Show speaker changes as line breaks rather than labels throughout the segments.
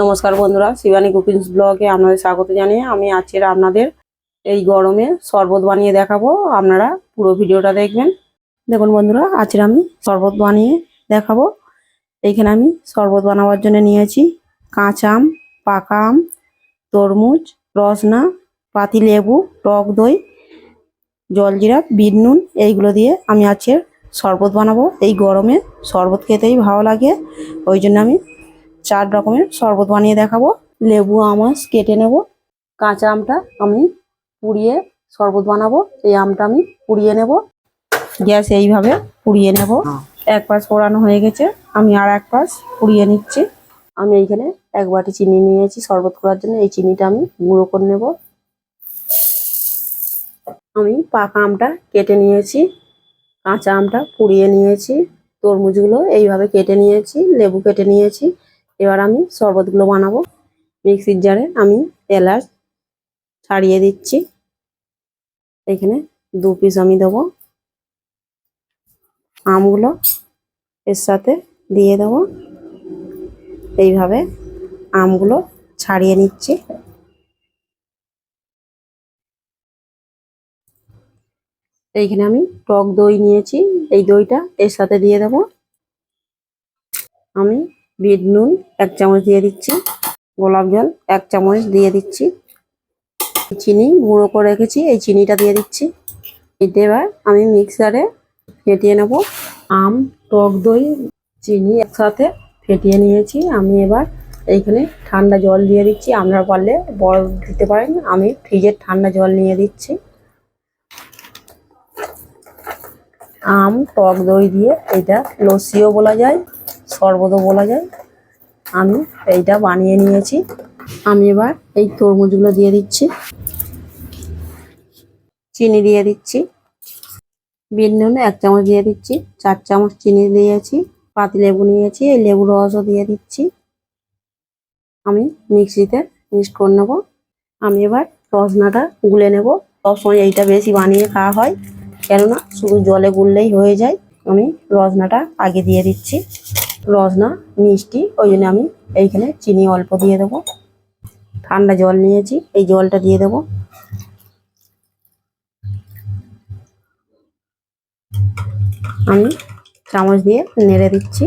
নমস্কার বন্ধুরা, শিবানী কুকিংস ব্লগে আপনাদের স্বাগত জানিয়ে আমি আজকের আপনাদের এই গরমে শরবত বানিয়ে দেখাবো। আপনারা পুরো ভিডিওটা দেখবেন। দেখুন বন্ধুরা, আজকে আমি শরবত বানিয়ে দেখাবো। এইখানে আমি শরবত বানাবার জন্য নিয়েছি কাঁচা আম, পাকা আম, তরমুজ, রসনা, পাতি লেবু, টক দই জলজিরা বিট নুন, এইগুলো দিয়ে আমি আজকে শরবত বানাবো। এই গরমে শরবত খেতেই ভালো লাগে। ওই জন্য আমি চার রকমের শরবত বানিয়ে দেখাবো। লেবু আমাস কেটে নেব। কাঁচা আমটা আমি পুড়িয়ে শরবত বানাবো। এই আমটা আমি পুড়িয়ে নেব। গ্যাস এইভাবে পুড়িয়ে নেব। এক পাশ পোড়ানো হয়ে গেছে। আমি আর এক পাশ পুড়িয়ে নিচ্ছি। আমি এইখানে এক বাটি চিনি নিয়েছি শরবত করার জন্য। এই চিনিটা আমি গুঁড়ো করে নেব। আমি পাকা আমটা কেটে নিয়েছি। কাঁচা আমটা পুড়িয়ে নিয়েছি। তরমুজগুলো এইভাবে কেটে নিয়েছি। লেবু কেটে নিয়েছি। এবার আমি শরবতগুলো বানাবো। মিক্সির জারে আমি এলাচ ছাড়িয়ে দিচ্ছি। এখানে দু পিস আমি দেবো। আমগুলো এর সাথে দিয়ে দেবো। এইভাবে আমগুলো ছাড়িয়ে নিচ্ছি। এইখানে আমি টক দই নিয়েছি। এই দইটা এর সাথে দিয়ে দেবো। আমি বিট নুন এক চামচ দিয়ে দিচ্ছি, গোলাপ জল এক চামচ দিয়ে দিচ্ছি, চিনি গুঁড়ো করে রেখেছি, এই চিনিটা দিয়ে দিচ্ছি। এটা এবার আমি মিক্সারে ফেটিয়ে নেব। আম, টক দই, চিনি একসাথে ফেটিয়ে নিয়েছি। আমি এবার এইখানে ঠান্ডা জল দিয়ে দিচ্ছি। আপনারা পারলে বরফ দিতে পারেন, আমি ফ্রিজের ঠান্ডা জল নিয়ে দিচ্ছি। আম, টক দই দিয়ে এটা লস্যিও বলা যায়। শরবতও বলা যায়। আমি এইটা বানিয়ে নিয়েছি। আমি এবার এই তরমুজগুলো দিয়ে দিচ্ছি। চিনি দিয়ে দিচ্ছি। বিট নুন এক চামচ দিয়ে দিচ্ছি। চার চামচ চিনি দিয়েছি। পাতি লেবু নিয়েছি। এই লেবু রসও দিয়ে দিচ্ছি। আমি মিক্সিতে মিক্স করে নেব। আমি এবার রসনাটা গুলে নেব। সবসময় এইটা বেশি বানিয়ে খাওয়া হয়। কেননা শুধু জলে গুললেই হয়ে যায়। আমি রসনাটা আগে দিয়ে দিচ্ছি। রসনা, মিষ্টি, ওই জন্য আমি এইখানে চিনি অল্প দিয়ে দেবো। ঠান্ডা জল নিয়েছি, এই জলটা দিয়ে দেবো। আমি চামচ দিয়ে নেড়ে দিচ্ছি।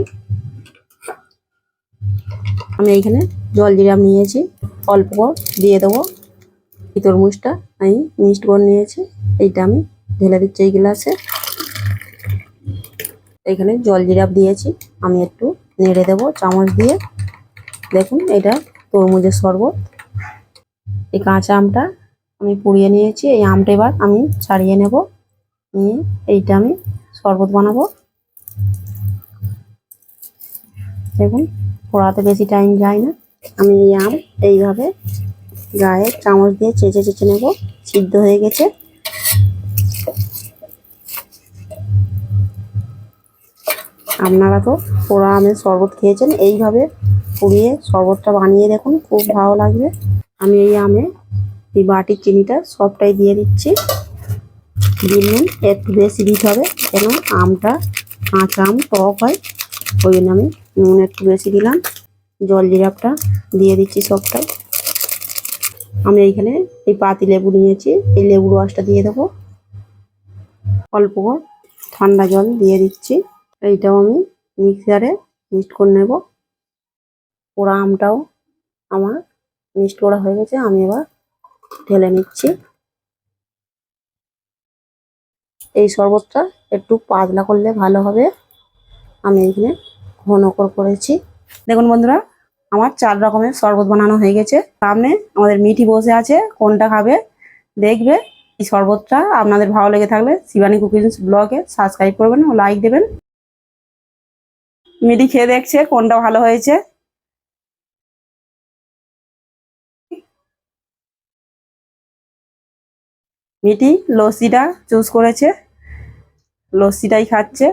আমি এইখানে জল জিরাম নিয়েছি, অল্প দিয়ে দেবো। এই তরমুজটা আমি মিক্সড করে নিয়েছি, এইটা আমি ঢেলে দিচ্ছি এই গ্লাসে। এখানে জল জিরাপ দিয়েছি, আমি একটু নেড়ে দেবো, চামচ দিয়ে। দেখুন, এটা তরমুজের শরবত। এই কাঁচা আমটা আমি পুড়িয়ে নিয়েছি, এই আমটা এবার আমি ছাড়িয়ে নেব। নিয়ে এইটা আমি শরবত বানাবো। দেখুন, পোড়াতে বেশি টাইম যায় না। আমি এই আম এইভাবে গায়ে চামচ দিয়ে চেঁচে চেঁচে নেব, সিদ্ধ হয়ে গেছে। আপনারা তো পোড়া আমের শরবত খেয়েছেন, এইভাবে পুড়িয়ে শরবতটা বানিয়ে দেখুন, খুব ভালো লাগবে। আমি এই আমে এই বাটির চিনিটা সবটাই দিয়ে দিচ্ছি। দিয়ে নুন একটু বেশি দিতে হবে কেন আমটা কাঁচা আম, টক হয়। ওই জন্য আমি নুন একটু বেশি দিলাম। জল জিরাপটা দিয়ে দিচ্ছি সবটাই। আমি এইখানে এই পাতি লেবু নিয়েছি, এই লেবু রসটা দিয়ে দেবো। অল্প ঠান্ডা জল দিয়ে দিচ্ছি। এইটাও আমি মিক্সারে মিক্সড করে নেব। পোড়া আমটাও আমার মিক্সড করা হয়ে গেছে, আমি এবার ঢেলে নিচ্ছি। এই শরবতটা একটু পাতলা করলে ভালো হবে। আমি এখানে ঘন করে করেছি। দেখুন বন্ধুরা, আমার চার রকমের শরবত বানানো হয়ে গেছে। সামনে আমাদের মিঠি বসে আছে, কোনটা খাবে দেখবে। এই শরবতটা আপনাদের ভালো লেগে থাকলে শিবানী কুকিংস ব্লগে সাবস্ক্রাইব করবেন ও লাইক দেবেন। মিঠি খেয়ে দেখছে কোনটা ভালো হয়েছে। মিটি লস্যিটা চুজ করেছে। লস্যিটাই খাচ্ছে।